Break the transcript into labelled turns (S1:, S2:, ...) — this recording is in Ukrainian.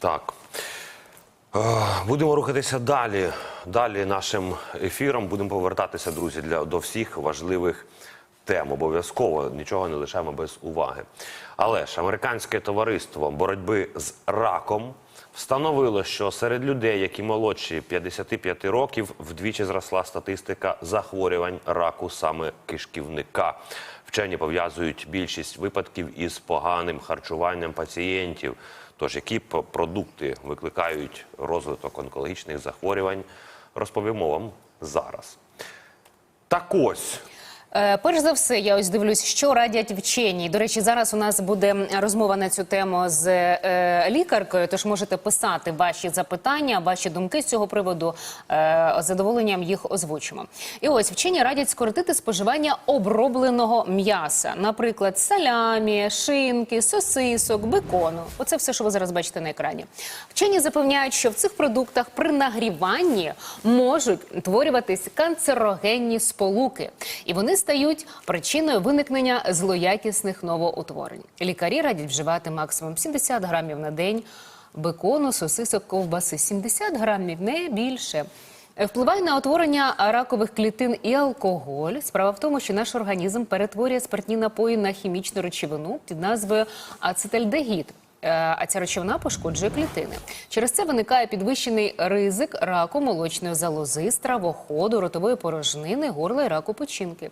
S1: Так. Е, Будемо рухатися далі. Далі нашим ефіром будемо повертатися, друзі, для, до всіх важливих тем. Обов'язково нічого не лишаємо без уваги. Але ж американське товариство боротьби з раком встановило, що серед людей, які молодші 55 років, вдвічі зросла статистика захворювань раку саме кишківника. Вчені пов'язують більшість випадків із поганим харчуванням пацієнтів. Тож, які продукти викликають розвиток онкологічних захворювань, розповімо вам зараз. Так ось.
S2: Е, Перш за все, я ось дивлюсь, що радять вчені. До речі, зараз у нас буде розмова на цю тему з е, лікаркою. Тож можете писати ваші запитання, ваші думки з цього приводу. Е, з задоволенням їх озвучимо. І ось вчені радять скоротити споживання обробленого м'яса, наприклад, салямі, шинки, сосисок, бекону. Оце все, що ви зараз бачите на екрані. Вчені запевняють, що в цих продуктах при нагріванні можуть утворюватись канцерогенні сполуки, і вони стають причиною виникнення злоякісних новоутворень. Лікарі радять вживати максимум 70 грамів на день бекону, сосисок, ковбаси 70 грамів, не більше. Впливає на утворення ракових клітин і алкоголь. Справа в тому, що наш організм перетворює спиртні напої на хімічну речовину під назвою ацетальдегід. Е, А ця речовина пошкоджує клітини. Через це виникає підвищений ризик раку молочної залози, стравоходу, ротової порожнини, горла і раку печінки.